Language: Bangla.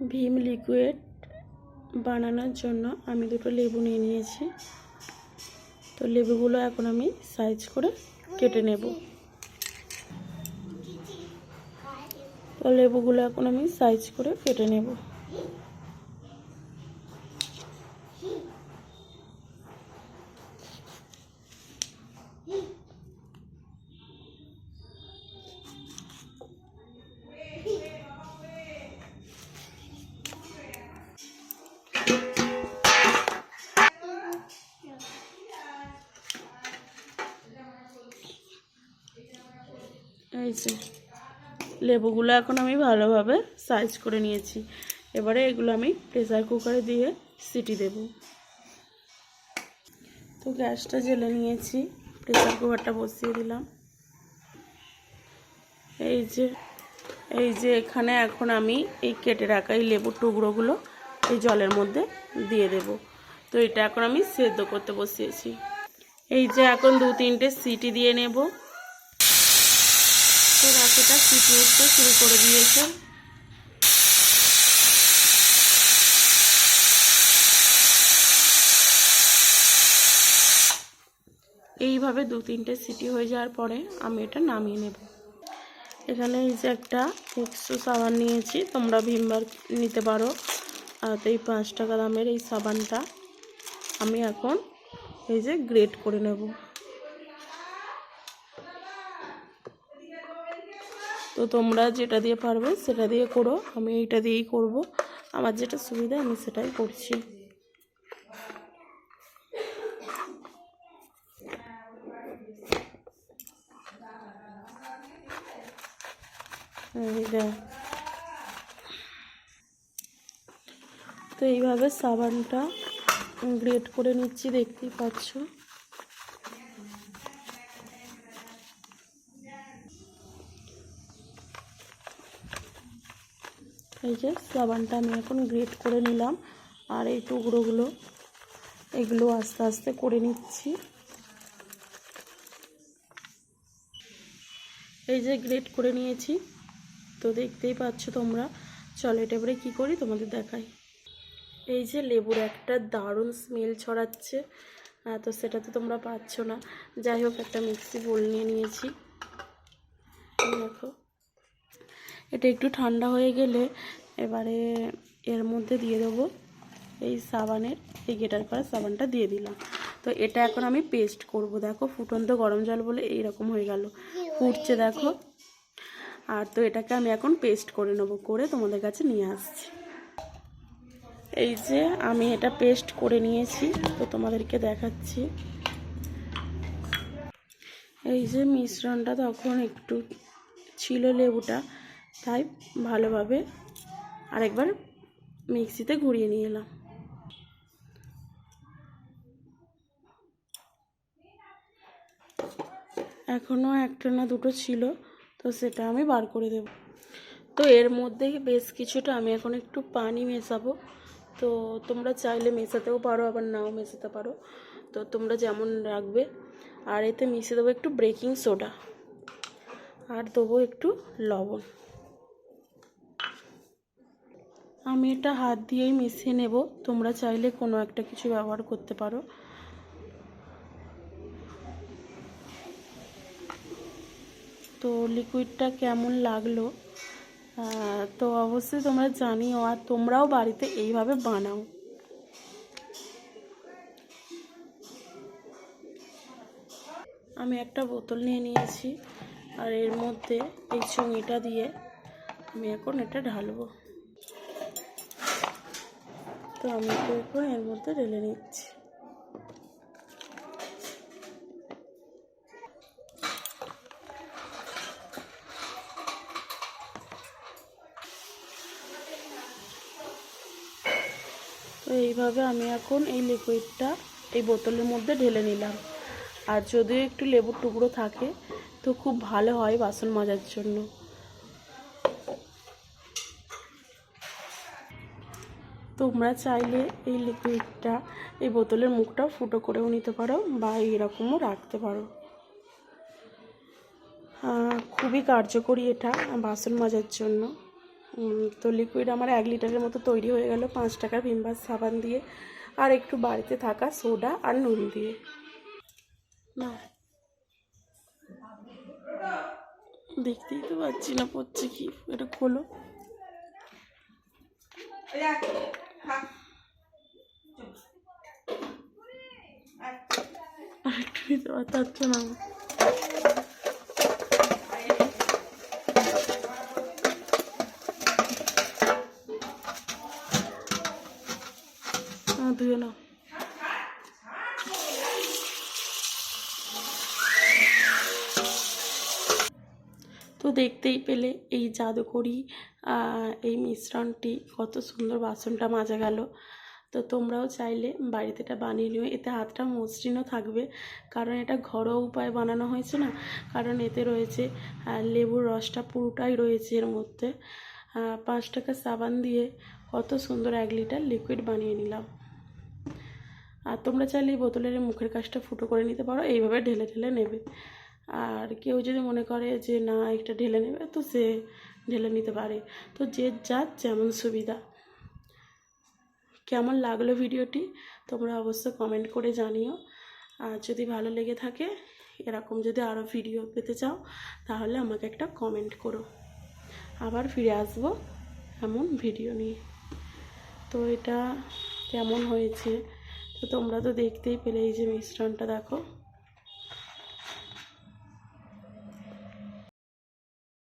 ভীম লিকুইড বানানোর জন্য আমি দুটো লেবু নিয়ে নিয়েছি। তো লেবুগুলো এখন আমি সাইজ করে কেটে নেব। তো লেবুগুলো এখন আমি সাইজ করে কেটে নেব। এই যে, লেবুগুলো এখন আমি ভালোভাবে সাইজ করে নিয়েছি। এবারে এগুলো আমি প্রেসার কুকারে দিয়ে সিটি দেব। তো গ্যাসটা জেলে নিয়েছি প্রেসার কুকারটা বসিয়ে দিলাম। এই যে এই যে এখানে এখন আমি এই কেটে রাখা এই লেবুর টুকরোগুলো এই জলের মধ্যে দিয়ে দেব। তো এটা এখন আমি সেদ্ধ করতে বসিয়েছি। এই যে এখন দু তিনটে সিটি দিয়ে নেব। তো রাখিটা সিটি উঠতে শুরু করে দিয়েছে। এইভাবে দু তিনটে সিটি হয়ে যাওয়ার পরে আমি এটা নামিয়ে নেব। এখানে এই যে একটা এক্সো সাবান নিয়েছি, তোমরা ভীমবার নিতে পারো। তো এই পাঁচ টাকা দামের এই সাবানটা আমি এখন এই যে গ্রেট করে নেব। তো তোমরা যেটা দিয়ে পারবে সেটা দিয়ে করো। আমি এইটা দিয়েই করব। আমার যেটা সুবিধা, আমি সেটাই করছি। তো এইভাবে সাবানটা গ্রেট করে নিচ্ছি, দেখতেই পাচ্ছ। এই যে সাবানটা আমি এখন গ্রেট করে নিলাম আর এই টুকরোগুলো, এগুলো আস্তে আস্তে করে নিচ্ছি। এই যে গ্রেট করে নিয়েছি, তো দেখতেই পাচ্ছ তোমরা। চলো এটা এবারে কী করি তোমাদের দেখাই। এই যে লেবুর একটা দারুণ স্মেল ছড়াচ্ছে তো সেটা তো তোমরা পাচ্ছ না। যাই হোক, একটা মিক্সি বোল নিয়ে নিয়েছি। দেখো। এটা একটু ঠান্ডা হয়ে গেলে এবারে এর মধ্যে দিয়ে দেবো এই সাবানের, এই গেটার করা সাবানটা দিয়ে দিলাম। তো এটা এখন আমি পেস্ট করব। দেখো ফুটন্ত গরম জল বলে এইরকম হয়ে গেল। ফুটছে দেখো। আর তো এটাকে আমি এখন পেস্ট করে নেব, করে তোমাদের কাছে নিয়ে আসছি। এই যে আমি এটা পেস্ট করে নিয়েছি, তো তোমাদেরকে দেখাচ্ছি। এই যে মিশ্রণটা তখন একটু ছিল লেবুটা তাই ভালোভাবে আরেকবার মিক্সিতে ঘুরিয়ে নিয়ে এলাম। এখনও একটা না দুটো ছিল, তো সেটা আমি বার করে দেব। তো এর মধ্যে বেশ কিছুটা আমি এখন একটু পানি মেশাবো। তো তোমরা চাইলে মেশাতেও পারো, আবার নাও মেশাতে পারো। তো তোমরা যেমন রাখবে, আর এতে মিশিয়ে দেবো একটু বেকিং সোডা। আর দেবো একটু লবণ। আমি এটা হাত দিয়েই মিশিয়ে নেব। তোমরা চাইলে কোনো একটা কিছু ব্যবহার করতে পারো। তো লিকুইডটা কেমন লাগল? তো অবশ্যই তোমরা জানিও আর তোমরাও বাড়িতে এইভাবে বানাও। আমি একটা বোতল নিয়ে নিয়েছি আর এর মধ্যে এই চুঙিটা দিয়ে আমি এখন এটা ঢালবো। তো আমি তো এখন এর মধ্যে ঢেলে নিচ্ছি। তো এইভাবে আমি এখন এই লিকুইডটা এই বোতলের মধ্যে ঢেলে নিলাম। আর যদিও একটু লেবুর টুকরো থাকে, তো খুব ভালো হয় বাসন মাজার জন্য। তোমরা চাইলে এই লিকুইডটা এই বোতলের মুখটা ফুটো করেও নিতে পারো বা এরকমও রাখতে পারো। খুবই কার্যকরী এটা বাসন মাজার জন্য। তো লিকুইড আমার এক লিটারের মতো তৈরি হয়ে গেল পাঁচ টাকার ভিমবার সাবান দিয়ে। আর একটু বাড়িতে থাকা সোডা আর নুন দিয়ে। না। দেখতেই তো পাচ্ছি না, পড়ছে কি? এটা খোলো। আর একটু নিতে পারছে না তো দেখতেই পেলে এই জাদুকরি এই মিশ্রণটি কত সুন্দর বাসনটা মাজা গেল। তো তোমরাও চাইলে বাড়িতে এটা বানিয়ে নিও। এতে হাতটা মসৃণও থাকবে, কারণ এটা ঘরোয়া উপায়ে বানানো হয়েছে না? কারণ এতে রয়েছে লেবুর রসটা পুরোটাই রয়েছে এর মধ্যে। পাঁচ টাকা সাবান দিয়ে কত সুন্দর এক লিটার লিকুইড বানিয়ে নিলাম। আর তোমরা চাইলে এই বোতলের মুখের কাজটা ফুটো করে নিতে পারো, এইভাবে ঢেলে ঢেলে নেবে। আর কেউ যদি মনে করে যে, না, একটা ঢেলে নেবে, তো সে ঢেলে নিতে পারে। তো যে যার যেমন সুবিধা। কেমন লাগল ভিডিওটি, তোমরা অবশ্যই কমেন্ট করে জানিও। আর যদি ভালো লেগে থাকে, এরকম যদি আরও ভিডিও পেতে চাও, তাহলে আমাকে একটা কমেন্ট করো। আবার ফিরে আসব এমন ভিডিও নিয়ে। তো এটা কেমন হয়েছে? তো তোমরা তো দেখতেই পেলে এই যে মিশ্রণটা, দেখো।